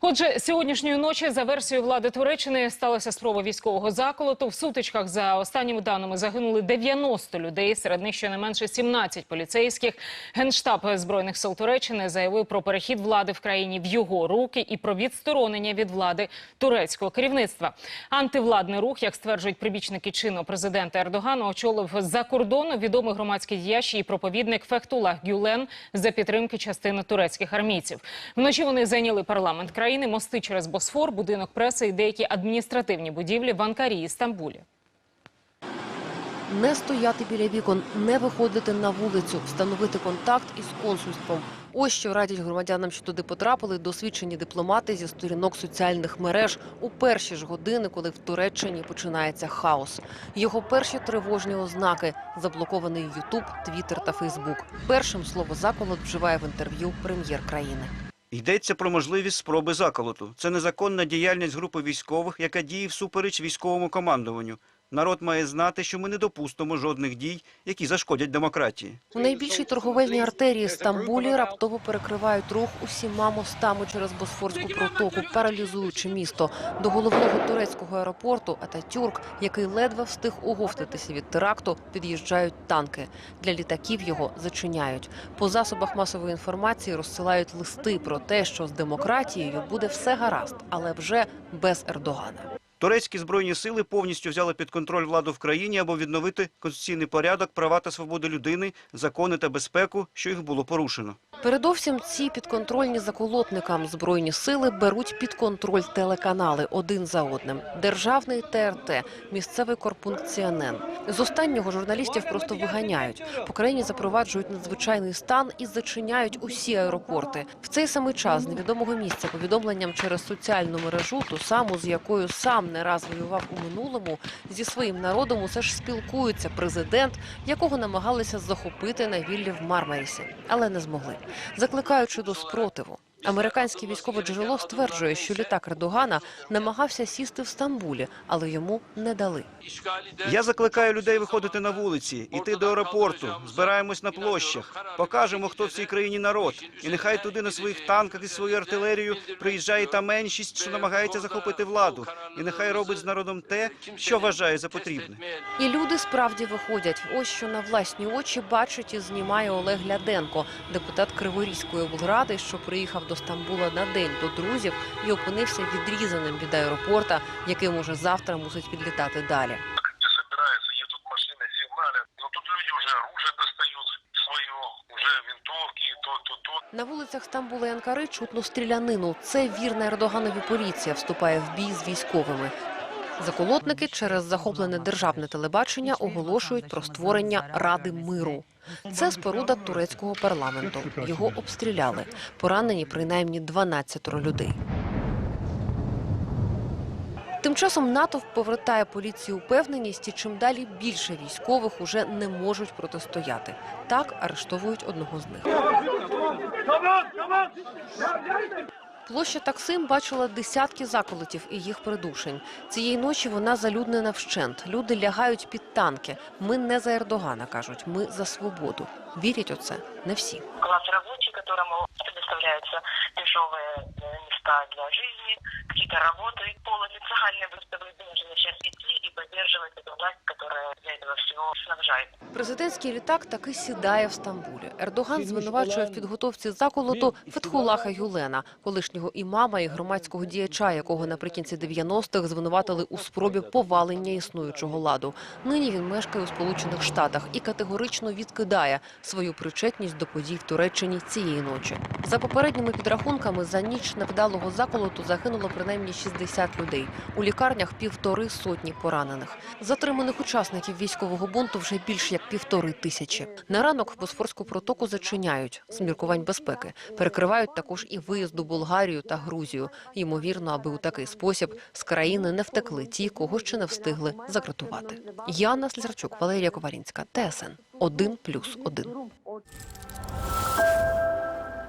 Отже, сьогоднішньої ночі за версією влади Туреччини сталася спроба військового заколоту. В сутичках за останніми даними загинули 90 людей. Серед них щонайменше 17 поліцейських. Генштаб збройних сил Туреччини заявив про перехід влади в країні в його руки і про відсторонення від влади турецького керівництва. Антивладний рух, як стверджують прибічники чинного президента Ердогана, очолив за кордону відомий громадський діяч і проповідник Фехтулах Гюлен за підтримки частини турецьких армійців. Вночі вони зайняли парламент країни, мости через Босфор, будинок преси і деякі адміністративні будівлі в Анкарі і Стамбулі. Не стояти біля вікон, не виходити на вулицю, встановити контакт із консульством. Ось що радять громадянам, що туди потрапили досвідчені дипломати зі сторінок соціальних мереж у перші ж години, коли в Туреччині починається хаос. Його перші тривожні ознаки заблокований Ютуб, Твіттер та Фейсбук. Першим слово заколот вживає в інтерв'ю прем'єр країни. Йдеться про можливість спроби заколоту. Це незаконна діяльність групи військових, яка діє всупереч військовому командуванню. Народ має знати, що ми не допустимо жодних дій, які зашкодять демократії. У найбільшій торговельній артерії Стамбулі раптово перекривають рух усіма мостами через Босфорську протоку, паралізуючи місто. До головного турецького аеропорту Ататюрк, який ледве встиг оговтатися від теракту, під'їжджають танки. Для літаків його зачиняють. По засобах масової інформації розсилають листи про те, що з демократією буде все гаразд, але вже без Ердогана. Турецькі збройні сили повністю взяли під контроль владу в країні або відновити конституційний порядок, права та свободи людини, закони та безпеку, що їх було порушено. Передовсім ці підконтрольні заколотникам збройні сили беруть під контроль телеканали один за одним. Державний ТРТ, місцевий корпункт CNN. З останнього журналістів просто виганяють. По країні запроваджують надзвичайний стан і зачиняють усі аеропорти. В цей самий час невідомого місця повідомленням через соціальну мережу, ту саму з якою сам не раз воював у минулому, зі своїм народом усе ж спілкується президент, якого намагалися захопити на віллі в Мармарісі, але не змогли закликаючи до спротиву. Американське військове джерело стверджує, що літак Ердогана намагався сісти в Стамбулі, але йому не дали. Я закликаю людей виходити на вулиці, іти до аеропорту, збираємось на площах, покажемо, хто в цій країні народ. І нехай туди на своїх танках і свою артилерію приїжджає та меншість, що намагається захопити владу. І нехай робить з народом те, що вважає за потрібне. І люди справді виходять. Ось що на власні очі бачить і знімає Олег Ляденко, депутат Криворізької облради, що приїхав до Стамбула на день до друзів і опинився відрізаним від аеропорта, яким уже завтра мусить підлітати далі. На вулицях Стамбула і Анкари чутно стрілянину. Це вірна Ердоганові поліція вступає в бій з військовими. Заколотники через захоплене державне телебачення оголошують про створення Ради миру. Це споруда турецького парламенту. Його обстріляли. Поранені принаймні 12 людей. Тим часом натовп повертає поліції упевненість, і чим далі більше військових уже не можуть протистояти. Так арештовують одного з них. Площа Таксим бачила десятки заколотів і їх придушень. Цієї ночі вона залюднена вщент. Люди лягають під танки. Ми не за Ердогана, кажуть, ми за свободу. Вірять у це не всі. класс рабочий, которому предоставляются дешевые э, места для жизни, какие-то работы. Полуофициально будто бы должен сейчас идти и поддерживать эту власть, которая Президентський літак таки сідає в Стамбулі. Ердоган звинувачує в підготовці заколоту Фетхулаха Гюлена, колишнього імама і громадського діяча, якого наприкінці 90-х звинуватили у спробі повалення існуючого ладу. Нині він мешкає у Сполучених Штатах і категорично відкидає свою причетність до подій в Туреччині цієї ночі. За попередніми підрахунками, за ніч невдалого заколоту загинуло принаймні 60 людей. У лікарнях півтори сотні поранених. Затриманих учасників військового бунту вже більш як півтори тисячі. На ранок Босфорську протоку зачиняють з міркувань безпеки. Перекривають також і виїзд у Болгарію та Грузію. Ймовірно, аби у такий спосіб з країни не втекли ті, кого ще не встигли закратувати. Яна Слізарчук, Валерія Коварінська, ТСН 1+,1.